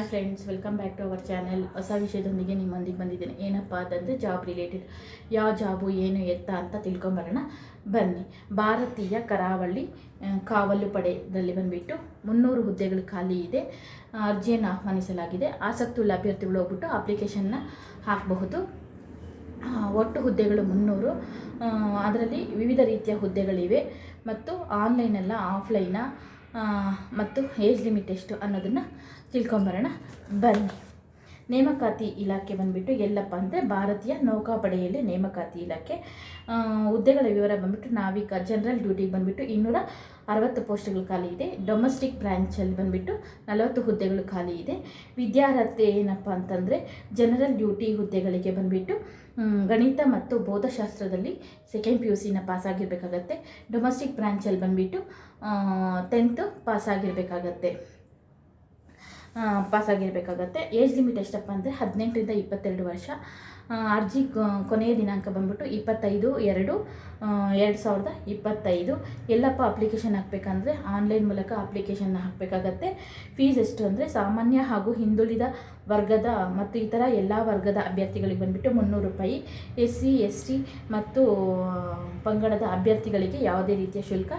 Friends welcome back to our channel ಹೊಸ ವಿಷಯದೊಂದಿಗೆ ನಿಮ್ಮೊಂದಿಗೆ ಬಂದಿದ್ದೇನೆ. ಏನಪ್ಪ ಅಂತಂದರೆ ಜಾಬ್ ರಿಲೇಟೆಡ್ ಯಾವ ಜಾಬು ಏನು ಎತ್ತ ಅಂತ ತಿಳ್ಕೊಂಬರೋಣ. ಬನ್ನಿ. ಭಾರತೀಯ ಕರಾವಳಿ ಕಾವಲು ಪಡೆದಲ್ಲಿ ಬಂದುಬಿಟ್ಟು ಮುನ್ನೂರು ಹುದ್ದೆಗಳು ಖಾಲಿ ಇದೆ. ಅರ್ಜಿಯನ್ನು ಆಹ್ವಾನಿಸಲಾಗಿದೆ. ಆಸಕ್ತಿಯುಳ್ಳ ಅಭ್ಯರ್ಥಿಗಳು ಹೋಗ್ಬಿಟ್ಟು ಅಪ್ಲಿಕೇಶನ್ನ ಹಾಕಬಹುದು. ಒಟ್ಟು ಹುದ್ದೆಗಳು ಮುನ್ನೂರು. ಅದರಲ್ಲಿ ವಿವಿಧ ರೀತಿಯ ಹುದ್ದೆಗಳಿವೆ. ಮತ್ತು ಆನ್ಲೈನಲ್ಲ ಆಫ್ಲೈನ ಮತ್ತು ಏಜ್ ಲಿಮಿಟ್ ಎಷ್ಟು ಅನ್ನೋದನ್ನು ತಿಳ್ಕೊಂಬರೋಣ. ಬನ್ನಿ. ನೇಮಕಾತಿ ಇಲಾಖೆ ಬಂದುಬಿಟ್ಟು ಎಲ್ಲಪ್ಪ ಅಂದರೆ ಭಾರತೀಯ ನೌಕಾಪಡೆಯಲ್ಲಿ ನೇಮಕಾತಿ ಇಲಾಖೆ ಹುದ್ದೆಗಳ ವಿವರ ಬಂದುಬಿಟ್ಟು ನಾವಿಕ ಜನರಲ್ ಡ್ಯೂಟಿಗೆ ಬಂದುಬಿಟ್ಟು ಇನ್ನೂರ ಅರವತ್ತು ಪೋಸ್ಟ್ಗಳು ಖಾಲಿ ಇದೆ. ಡೊಮೆಸ್ಟಿಕ್ ಬ್ರ್ಯಾಂಚಲ್ಲಿ ಬಂದುಬಿಟ್ಟು ನಲವತ್ತು ಹುದ್ದೆಗಳು ಖಾಲಿ ಇದೆ. ವಿದ್ಯಾರ್ಹತೆ ಏನಪ್ಪ ಅಂತಂದರೆ ಜನರಲ್ ಡ್ಯೂಟಿ ಹುದ್ದೆಗಳಿಗೆ ಬಂದುಬಿಟ್ಟು ಗಣಿತ ಮತ್ತು ಭೌತಶಾಸ್ತ್ರದಲ್ಲಿ ಸೆಕೆಂಡ್ ಪಿ ಯು ಸಿನ ಪಾಸಾಗಿರಬೇಕಾಗತ್ತೆ ಡೊಮೆಸ್ಟಿಕ್ ಬ್ರ್ಯಾಂಚಲ್ಲಿ ಬಂದುಬಿಟ್ಟು ಟೆಂತ್ ಪಾಸಾಗಿರಬೇಕಾಗತ್ತೆ ಪಾಸಾಗಿರಬೇಕಾಗತ್ತೆ ಏಜ್ ಲಿಮಿಟ್ ಎಷ್ಟಪ್ಪ ಅಂದರೆ ಹದಿನೆಂಟರಿಂದ ಇಪ್ಪತ್ತೆರಡು ವರ್ಷ. ಅರ್ಜಿ ಕೊನೆಯ ದಿನಾಂಕ ಬಂದ್ಬಿಟ್ಟು ಇಪ್ಪತ್ತೈದು ಎರಡು ಎರಡು ಸಾವಿರದ ಇಪ್ಪತ್ತೈದು. ಎಲ್ಲಪ್ಪ ಅಪ್ಲಿಕೇಶನ್ ಹಾಕಬೇಕಂದ್ರೆ ಆನ್ಲೈನ್ ಮೂಲಕ ಅಪ್ಲಿಕೇಶನ್ ಹಾಕಬೇಕಾಗತ್ತೆ. ಫೀಸ್ ಎಷ್ಟು ಅಂದರೆ ಸಾಮಾನ್ಯ ಹಾಗೂ ಹಿಂದುಳಿದ ವರ್ಗದ ಮತ್ತು ಇತರ ಎಲ್ಲ ವರ್ಗದ ಅಭ್ಯರ್ಥಿಗಳಿಗೆ ಬಂದುಬಿಟ್ಟು ಮುನ್ನೂರು ರೂಪಾಯಿ. ಎಸ್ ಸಿ ಎಸ್ ಟಿ ಮತ್ತು ಪಂಗಡದ ಅಭ್ಯರ್ಥಿಗಳಿಗೆ ಯಾವುದೇ ರೀತಿಯ ಶುಲ್ಕ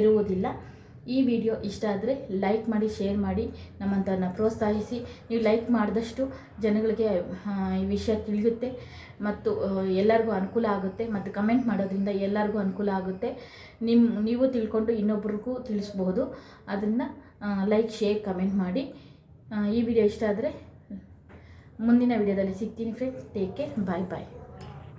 ಇರುವುದಿಲ್ಲ. ಈ ವಿಡಿಯೋ ಇಷ್ಟ ಆದರೆ ಲೈಕ್ ಮಾಡಿ ಶೇರ್ ಮಾಡಿ ನಮ್ಮಂಥವ್ರನ್ನ ಪ್ರೋತ್ಸಾಹಿಸಿ. ನೀವು ಲೈಕ್ ಮಾಡಿದಷ್ಟು ಜನಗಳಿಗೆ ಈ ವಿಷಯ ತಿಳಿಯುತ್ತೆ ಮತ್ತು ಎಲ್ಲರಿಗೂ ಅನುಕೂಲ ಆಗುತ್ತೆ. ಮತ್ತು ಕಮೆಂಟ್ ಮಾಡೋದ್ರಿಂದ ಎಲ್ಲರಿಗೂ ಅನುಕೂಲ ಆಗುತ್ತೆ. ನಿಮ್ಮ ನೀವು ತಿಳ್ಕೊಂಡು ಇನ್ನೊಬ್ರಿಗೂ ತಿಳಿಸ್ಬೋದು. ಅದನ್ನು ಲೈಕ್ ಶೇರ್ ಕಮೆಂಟ್ ಮಾಡಿ. ಈ ವಿಡಿಯೋ ಇಷ್ಟ ಆದರೆ ಮುಂದಿನ ವಿಡಿಯೋದಲ್ಲಿ ಸಿಗ್ತೀನಿ friends take care bye bye